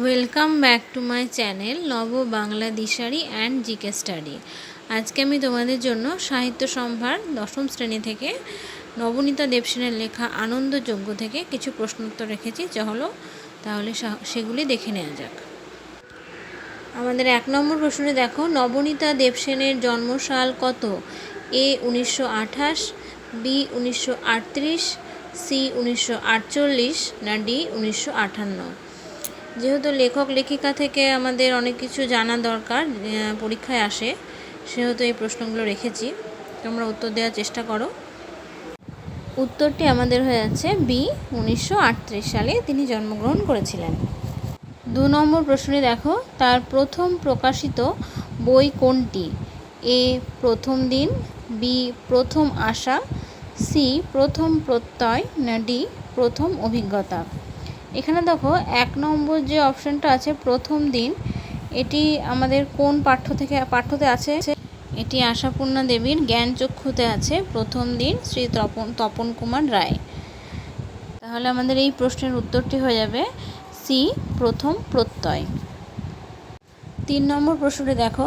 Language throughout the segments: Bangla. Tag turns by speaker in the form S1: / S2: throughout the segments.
S1: Welcome back to my channel Naba Bangla Dishari and GK study আজকে আমি তোমাদের জন্য সাহিত্য সম্ভার দশম শ্রেণি থেকে নবনীতা দেবসেনের লেখা আনন্দযজ্ঞ থেকে কিছু প্রশ্নোত্তর রেখেছি হলো তাহলে সেগুলি দেখে নেওয়া যাক। আমাদের এক নম্বর প্রশ্নে দেখো, নবনীতা দেবসেনের জন্মসাল কত? এ উনিশশো আঠাশ, বি উনিশশো আটত্রিশ, সি উনিশশো আটচল্লিশ, না ডি উনিশশো আটান্ন যেহেতু লেখক, লেখিকা থেকে আমাদের অনেক কিছু জানা দরকার পরীক্ষায় আসে, সেহেতু এই প্রশ্নগুলো রেখেছি। তোমরা উত্তর দেওয়ার চেষ্টা করো। উত্তরটি আমাদের হয়ে যাচ্ছে বি, উনিশশো আটত্রিশ সালে তিনি জন্মগ্রহণ করেছিলেন। দু নম্বর প্রশ্নে দেখো, তার প্রথম প্রকাশিত বই কোনটি? এ, প্রথম দিন, বি, প্রথম আশা, সি, প্রথম প্রত্যয়, না ডি, প্রথম অভিজ্ঞতা। এখানে দেখো এক নম্বর যে অপশনটা আছে প্রথম দিন, এটি আমাদের কোন পাঠ্য থেকে, পাঠ্যতে আছে? এটি আশাপূর্ণা দেবীর জ্ঞানচক্ষুতে আছে, প্রথম দিন শ্রী তপন তপন কুমার রায়। তাহলে আমাদের এই প্রশ্নের উত্তরটি হয়ে যাবে সি, প্রথম প্রত্যয়। তিন নম্বর প্রশ্নটি দেখো,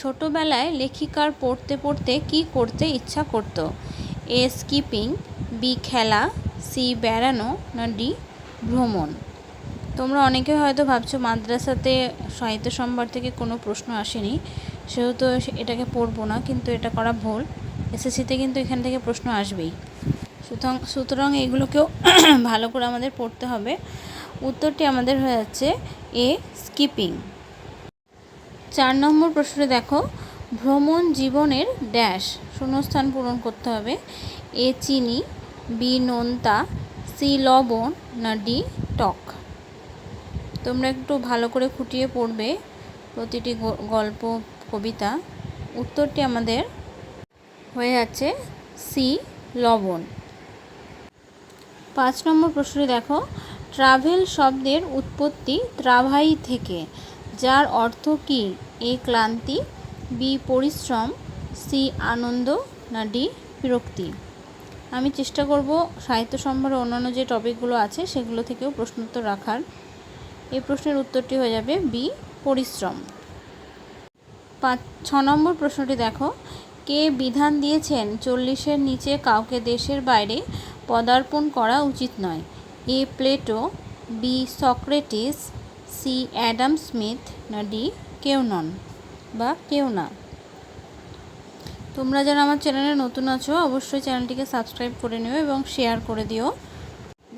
S1: ছোটবেলায় লেখিকার পড়তে পড়তে কি করতে ইচ্ছা করতো? এ, স্কিপিং, বি, খেলা, সি, বেড়ানো, না ডি ভ্রমণ। তোমরা অনেকে হয়তো ভাবছ মাদ্রাসাতে সাহিত্য সম্ভার থেকে কোনো প্রশ্ন আসেনি। সেহেতু এটাকে পড়ব না, কিন্তু এটা করা ভুল। এসএসসিতে কিন্তু এখান থেকে প্রশ্ন আসবেই। সুতরাং সুতরাং এগুলোকেও ভালো করে আমাদের পড়তে হবে। উত্তরটি আমাদের হয়ে যাচ্ছে এ, স্কিপিং। চার নম্বর প্রশ্নে দেখো। ভ্রমণ জীবনের ড্যাশ, শূন্যস্থান পূরণ করতে হবে। এ, চিনি। বি, নোনতা। সি লবণ না ডি টক। তোমরা একটু ভালো করে খুঁটিয়ে পড়বে প্রতিটি গল্প, কবিতা। উত্তরটি আমাদের হয়ে যাচ্ছে সি লবণ। পাঁচ নম্বর প্রশ্নে দেখো। ট্রাভেল শব্দের উৎপত্তি ত্রাভাই থেকে, যার অর্থ কি? এ ক্লান্তি, বি পরিশ্রম, সি আনন্দ, না ডি বিরক্তি। আমি চেষ্টা করব সাহিত্য সম্ভারে অন্যান্য যে টপিকগুলো আছে সেগুলো থেকেও প্রশ্নোত্তর রাখার। এই প্রশ্নের উত্তরটি হয়ে যাবে বি, পরিশ্রম। পাঁচ, ছ নম্বর প্রশ্নটি দেখো। কে বিধান দিয়েছেন চল্লিশের নিচে কাউকে দেশের বাইরে পদার্পণ করা উচিত নয়? A, Plato, B, Socrates, C, Adam Smith, না ডি, কেউ নন বা কেউ না। তোমরা যারা আমার চ্যানেলে নতুন আছো, অবশ্যই চ্যানেলটিকে সাবস্ক্রাইব করে নিও এবং শেয়ার করে দিও,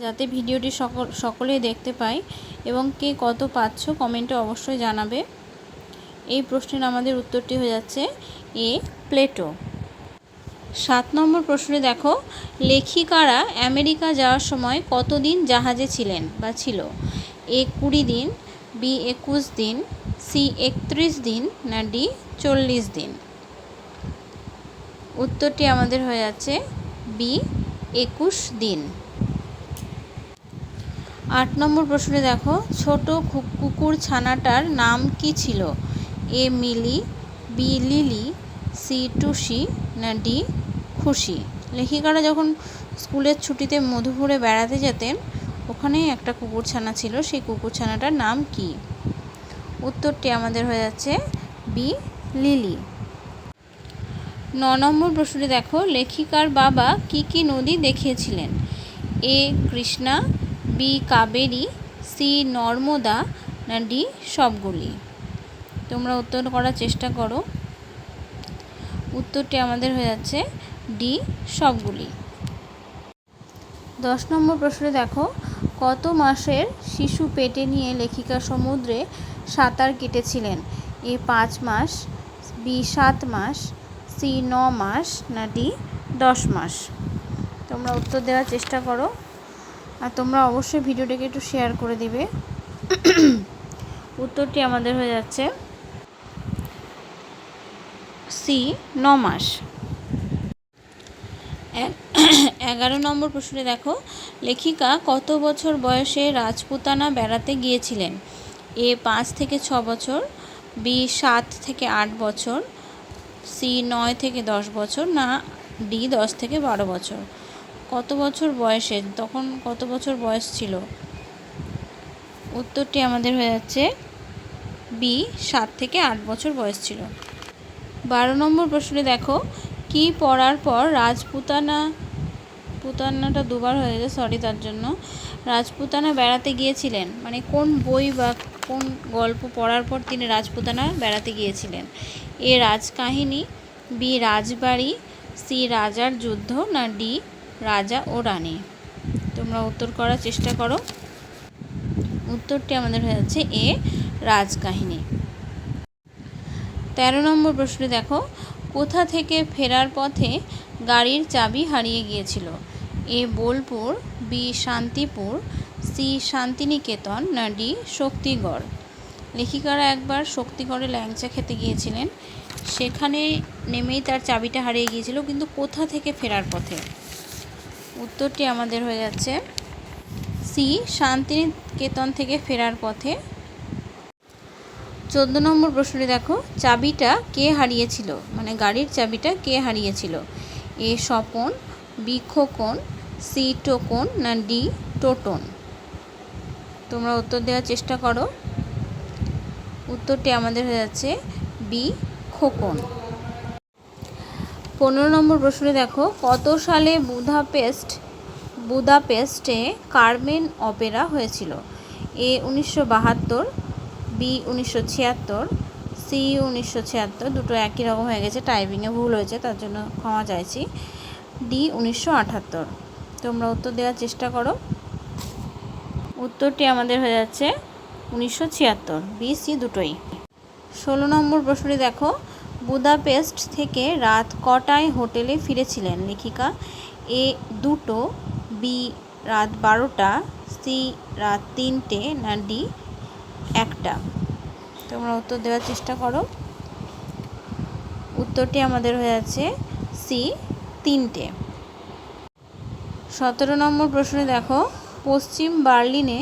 S1: যাতে ভিডিওটি সকল, সকলেই দেখতে পাই এবং কে কত পাচ্ছ কমেন্টে অবশ্যই জানাবে। এই প্রশ্নের আমাদের উত্তরটি হয়ে যাচ্ছে এ, প্লেটো। সাত নম্বর প্রশ্নে দেখো, লেখিকারা আমেরিকা যাওয়ার সময় কতদিন জাহাজে ছিলেন বা ছিল? এ, কুড়ি দিন, বি, একুশ দিন, সি, একত্রিশ দিন, না ডি, চল্লিশ দিন? উত্তরটি আমাদের হয়ে যাচ্ছে বি, একুশ দিন। আট নম্বর প্রশ্নে দেখো, ছোট কুকুর ছানাটার নাম কি ছিল? A, Mili, B, Lili, C, Tusi, না, ডি, খুশি। লেখিকারা যখন স্কুলের ছুটিতে মধুপুরে বেড়াতে যেতেন, ওখানেই একটা কুকুর ছানা ছিল, সেই কুকুর ছানাটার নাম কি? উত্তরটি আমাদের হয়ে যাচ্ছে বি, লিলি। ন নম্বর প্রশ্নটি দেখো, লেখিকার বাবা কি কি নদী দেখিয়েছিলেন? A, Krishna, B, Kaveri, C, Narmada, না, ডি, সবগুলি। তোমরা উত্তর করার চেষ্টা করো। উত্তরটি আমাদের হয়ে যাচ্ছে ডি, সবগুলি। দশ নম্বর প্রশ্নে দেখো, কত মাসের শিশু পেটে নিয়ে লেখিকা সমুদ্রে সাঁতার কেটেছিলেন? এ, পাঁচ মাস, বি, সাত মাস সি ন মাস না ডি দশ মাস। তোমরা উত্তর দেওয়ার চেষ্টা করো। আর তোমরা অবশ্যই ভিডিওটাকে একটু শেয়ার করে দিবে। উত্তরটি আমাদের হয়ে যাচ্ছে সি ন মাস। এগারো নম্বর প্রশ্নে দেখো। লেখিকা কত বছর বয়সে রাজপুতানা বেড়াতে গিয়েছিলেন? এ পাঁচ থেকে ছ বছর, বি সাত থেকে আট বছর সি নয় থেকে দশ বছর, না ডি দশ থেকে বারো বছর। কত বছর বয়সে? তখন কত বছর বয়স ছিল? উত্তরটি আমাদের হয়ে যাচ্ছে, বি সাত থেকে আট বছর বয়স ছিল। বারো নম্বর প্রশ্নে দেখো, কি পড়ার পর রাজপুতানা পুতানাটা দুবার হয়ে গেছে সরি তার জন্য। রাজপুতানা বেড়াতে গিয়েছিলেন মানে কোন বই বা কোন গল্প পড়ার পর তিনি রাজপুতানা বেড়াতে গিয়েছিলেন? এ রাজকাহিনী, বি রাজবাড়ি, সি রাজার যুদ্ধ, না ডি রাজা ও রানী। তোমরা উত্তর করার চেষ্টা করো। উত্তরটি আমাদের হয়ে যাচ্ছে এ রাজকাহিনী। তেরো নম্বর প্রশ্নে দেখো, কোথা থেকে ফেরার পথে গাড়ির চাবি হারিয়ে গিয়েছিল? A Bolpur, B Shantipur, C Shantiniketan, না ডি শক্তিগড়। লেখিকারা একবার শক্তিগড়ে ল্যাংচা খেতে গিয়েছিলেন। সেখানে নেমেই তার চাবিটা হারিয়ে গিয়েছিল, কিন্তু কোথা থেকে ফেরার পথে? উত্তরটি আমাদের হয়ে যাচ্ছে। সি, শান্তিনিকেতন থেকে ফেরার পথে। চোদ্দ নম্বর প্রশ্নটি দেখো। চাবিটা কে হারিয়েছিল? মানে গাড়ির চাবিটা কে হারিয়েছিল? A, Swapan, B C, Tokon, না, ডি, টোটন? তোমরা উত্তর দেওয়ার চেষ্টা করো। উত্তরটি আমাদের হয়ে যাচ্ছে বি, খোকন। পনেরো নম্বর প্রশ্নে দেখো, কত সালে বুধাপেস্ট বুদাপেস্টে কার্মেন অপেরা হয়েছিল? এ উনিশশো বাহাত্তর, বি উনিশশো ছিয়াত্তর, সি উনিশশো ছিয়াত্তর, দুটো একই রকম হয়ে গেছে, টাইপিংয়ে ভুল হয়েছে, তার জন্য ক্ষমা চাইছি। ডি উনিশশো আটাত্তর। তোমরা উত্তর দেওয়ার চেষ্টা করো। উত্তরটি আমাদের হয়ে যাচ্ছে উনিশশো ছিয়াত্তর বি সি দুটোই। ষোলো নম্বর প্রশ্নটি দেখো। বুদাপেস্ট থেকে রাত কটায় হোটেলে ফিরেছিলেন লেখিকা? এ দুটো, বি রাত বারোটা, সি রাত তিনটে, না ডি একটা? তোমরা উত্তর দেওয়ার চেষ্টা করো। উত্তরটি আমাদের হয়ে যাচ্ছে সি তিনটে। সতেরো নম্বর প্রশ্নে দেখো, পশ্চিম বার্লিনে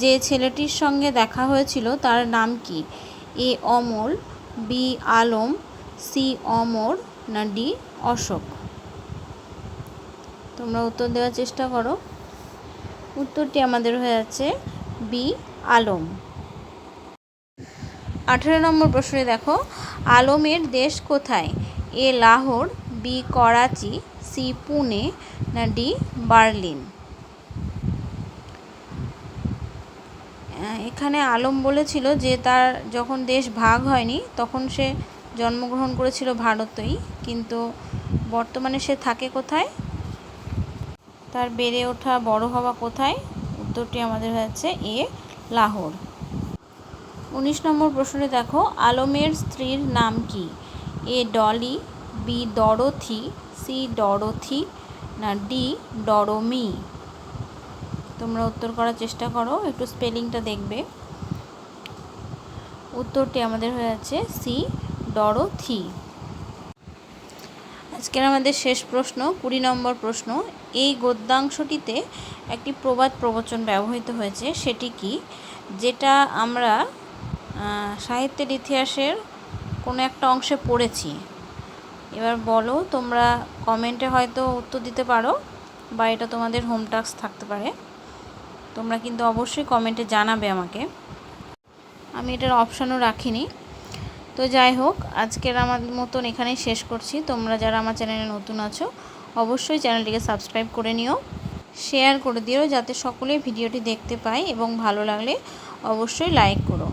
S1: যে ছেলেটির সঙ্গে দেখা হয়েছিল তার নাম কি? A Amal, B Alam, C Amar, না ডি অশোক? তোমরা উত্তর দেওয়ার চেষ্টা করো। উত্তরটি আমাদের হয়ে যাচ্ছে বি আলম। আঠেরো নম্বর প্রশ্নে দেখো, আলমের দেশ কোথায়? A Lahore, B Karachi, C Pune, না ডি বার্লিন? এখানে আলম বলেছিল যে তার যখন দেশ ভাগ হয়নি, তখন সে জন্মগ্রহণ করেছিল ভারতেই, কিন্তু বর্তমানে সে থাকে কোথায়? তার বেড়ে ওঠা বড় হওয়া কোথায়? উত্তরটি আমাদের হচ্ছে এ, লাহোর। উনিশ নম্বর প্রশ্নে দেখো, আলমের স্ত্রীর নাম কি? A, Dolly, B, Dorothy, C, Dorothy, না, ডি, ডরোমি। তোমরা উত্তর করার চেষ্টা করো, একটু স্পেলিংটা দেখবে। উত্তরটি আমাদের হয়ে যাচ্ছে সি ডরো থি আজকের আমাদের শেষ প্রশ্ন, কুড়ি নম্বর প্রশ্ন, এই গদ্যাংশটিতে একটি প্রবাদ প্রবচন ব্যবহৃত হয়েছে, সেটি কি? যেটা আমরা সাহিত্যের ইতিহাসের কোনো একটা অংশে পড়েছি। এবার বলো, তোমরা কমেন্টে হয়তো উত্তর দিতে পারো, বা এটা তোমাদের হোম টাস্ক থাকতে পারে। তোমরা কিন্তু অবশ্যই কমেন্টে জানাবে আমাকে। আমি এটার অপশানও রাখিনি। তো যাই হোক, আজকের আমার মতন এখানেই শেষ করছি। তোমরা যারা আমার চ্যানেলে নতুন আছো, অবশ্যই চ্যানেলটিকে সাবস্ক্রাইব করে নিও, শেয়ার করে দিও, যাতে সকলে ভিডিওটি দেখতে পায় এবং ভালো লাগলে অবশ্যই লাইক করো।